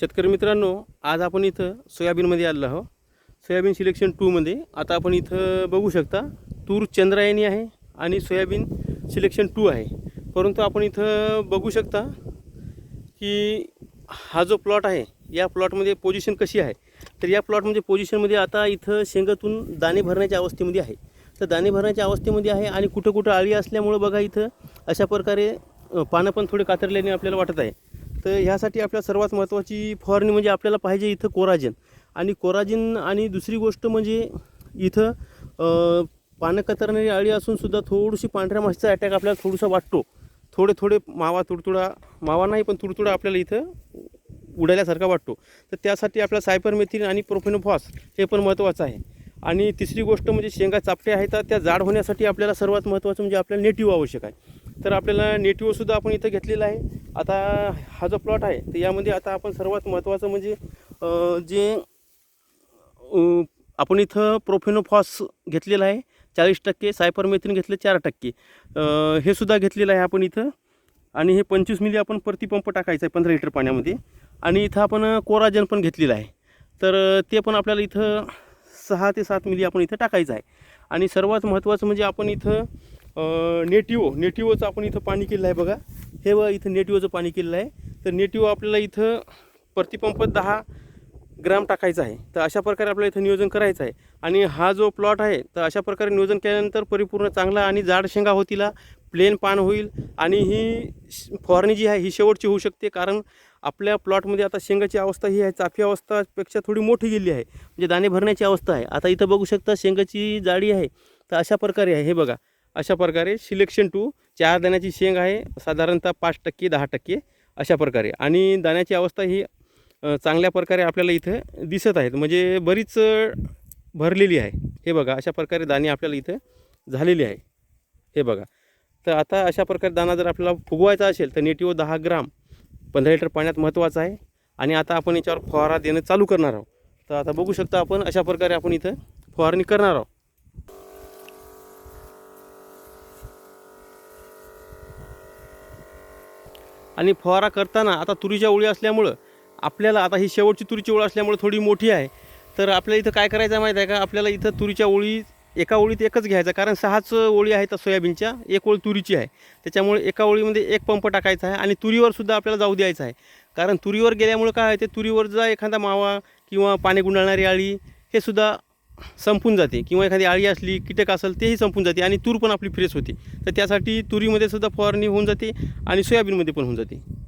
शेतकरी मित्रांनो आज आपण इथं सोयाबीनमध्ये आलेलो आहो सोयाबीन सिलेक्शन टूमध्ये आता आपण इथं बघू शकता तूर चंद्रायणी आहे आणि सोयाबीन सिलेक्शन टू आहे. परंतु आपण इथं बघू शकता की हा जो प्लॉट आहे या प्लॉटमध्ये पोझिशन कशी आहे? तर या प्लॉटमध्ये पोझिशनमध्ये आता इथं शेंगातून दाणे भरण्याच्या अवस्थेमध्ये आहे. तर दाणे भरण्याच्या अवस्थेमध्ये आहे आणि कुठं कुठं आळी असल्यामुळं बघा इथं अशा प्रकारे पानं पण थोडे कातरल्याने आपल्याला वाटत आहे. तर ह्यासाठी आपल्या सर्वात महत्त्वाची फवारणी म्हणजे आपल्याला पाहिजे इथं कोराजिन. आणि कोराजिन आणि दुसरी गोष्ट म्हणजे इथं पानं कतरणारी अळी असूनसुद्धा थोडीशी पांढऱ्या माशीचा अटॅक आपल्याला थोडासा वाटतो. थोडे थोडे मावा तुडतुडा मावा नाही पण तुडतुडा आपल्याला इथं उडाल्यासारखा वाटतो. तर त्यासाठी आपल्याला सायपरमेथिन आणि प्रोफेनोफॉस हे पण महत्त्वाचं आहे. आणि तिसरी गोष्ट म्हणजे शेंगा चापटे आहेत तर त्या जाड होण्यासाठी आपल्याला सर्वात महत्त्वाचं म्हणजे आपल्याला नेटिव्ह आवश्यक आहे. तर आपल्याला नेटिव्हसुद्धा आपण इथं घेतलेला आहे. आता हा जो प्लॉट आहे तर यामध्ये आता आपण सर्वात महत्त्वाचं म्हणजे जे आपण इथं प्रोफेनोफॉस घेतलेला आहे चाळीस टक्के सायपरमेथिन घेतलं चार टक्के. हे सुद्धा घेतलेलं आहे आपण इथं. आणि हे पंचवीस मिली आपण प्रतिपंप टाकायचं आहे पंधरा लिटर पाण्यामध्ये. आणि इथं आपण कोराजन पण घेतलेलं आहे. तर ते पण आपल्याला इथं सहा ते सात मिली आपण इथं टाकायचं आहे. आणि सर्वात महत्त्वाचं म्हणजे आपण इथं नेटिओ नेटिओचं आपण इथं पाणी केलेलं आहे बघा. हे व इथं नेटिवचं पाणी केलेलं आहे. तर नेटिव आपल्याला इथं प्रतिपंप दहा ग्राम टाकायचा आहे. तर अशा प्रकारे आपल्याला इथं नियोजन करायचं आहे. आणि हा जो प्लॉट आहे तर अशा प्रकारे नियोजन केल्यानंतर परिपूर्ण चांगला आणि जाड शेंगा होतीला प्लेन पान होईल आणि ही श- फवारणी जी आहे ही शेवटची होऊ शकते. कारण आपल्या प्लॉटमध्ये आता शेंगाची अवस्था ही आहे चाफी अवस्थापेक्षा थोडी मोठी गेली आहे. म्हणजे दाणे भरण्याची अवस्था आहे. आता इथं बघू शकता शेंगाची जाडी आहे. तर अशा प्रकारे आहे हे बघा. अशा प्रकारे सिलेक्शन टू चार दाण्याची शेंग आहे साधारणतः पाच टक्के दहा टक्के अशा प्रकारे. आणि दाण्याची अवस्था ही चांगल्या प्रकारे आपल्याला इथं दिसत आहेत. म्हणजे बरीच भरलेली आहे. हे बघा अशा प्रकारे दाणे आपल्याला इथं झालेली आहे. हे बघा. तर आता अशा प्रकारे दाणा जर आपल्याला फुगवायचा असेल तर नेटिओ दहा ग्राम पंधरा लिटर पाण्यात महत्त्वाचं आहे. आणि आता आपण याच्यावर फवारा देणं चालू करणार आहोत. तर आता बघू शकता आपण अशा प्रकारे आपण इथं फवारणी करणार आहोत. आणि फवारा करताना आता तुरीच्या ओळी असल्यामुळं आपल्याला आता ही शेवटची तुरीची ओळ असल्यामुळे थोडी मोठी आहे. तर आपल्याला इथं काय करायचं माहीत आहे का? आपल्याला इथं तुरीच्या ओळी एका ओळीत एकच घ्यायचा कारण सहाच ओळी आहेत सोयाबीनच्या एक ओळ तुरीची आहे. त्याच्यामुळे एका ओळीमध्ये एक पंप टाकायचा आहे आणि तुरीवर सुद्धा आपल्याला जाऊ द्यायचं आहे. कारण तुरीवर गेल्यामुळं काय आहे? ते तुरीवर जर एखादा मावा किंवा पाणी गुंडाळणारी आळी हे सुद्धा संपून जाते. किंवा एखादी आळी असली कीटक असेल तेही संपून जाते आणि तूर पण आपली फ्रेश होते. तर त्यासाठी तुरीमध्ये सुद्धा फवारणी होऊन जाते आणि सोयाबीनमध्ये पण होऊन जाते.